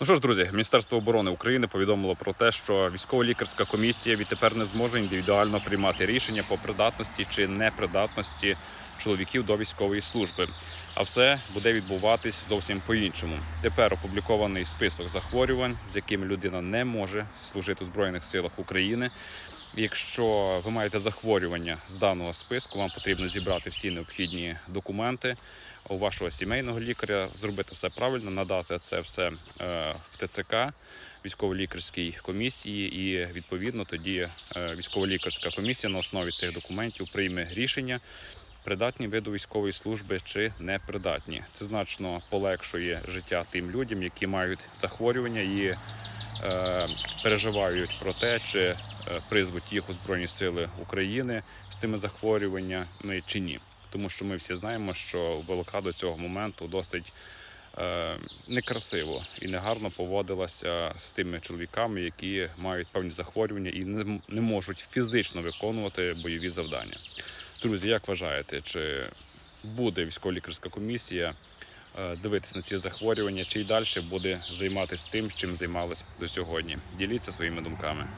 Ну що ж, друзі, Міністерство оборони України повідомило про те, що військово-лікарська комісія відтепер не зможе індивідуально приймати рішення по придатності чи непридатності чоловіків до військової служби. А все буде відбуватись зовсім по-іншому. Тепер опублікований список захворювань, з якими людина не може служити у збройних силах України. Якщо ви маєте захворювання з даного списку, вам потрібно зібрати всі необхідні документи у вашого сімейного лікаря, зробити все правильно, надати це все е, в ТЦК військово-лікарській комісії, і відповідно тоді е, військово-лікарська комісія на основі цих документів прийме рішення. Придатні виду військової служби чи непридатні. Це значно полегшує життя тим людям, які мають захворювання і е, переживають про те, чи призвуть їх у Збройні Сили України з цими захворюваннями чи ні. Тому що ми всі знаємо, що ВЛК до цього моменту досить е, некрасиво і негарно поводилася з тими чоловіками, які мають певні захворювання і не, можуть фізично виконувати бойові завдання. Друзі, як вважаєте, чи буде військово-лікарська комісія е, дивитись на ці захворювання, чи й далі буде займатися тим, чим займалась до сьогодні? Діліться своїми думками.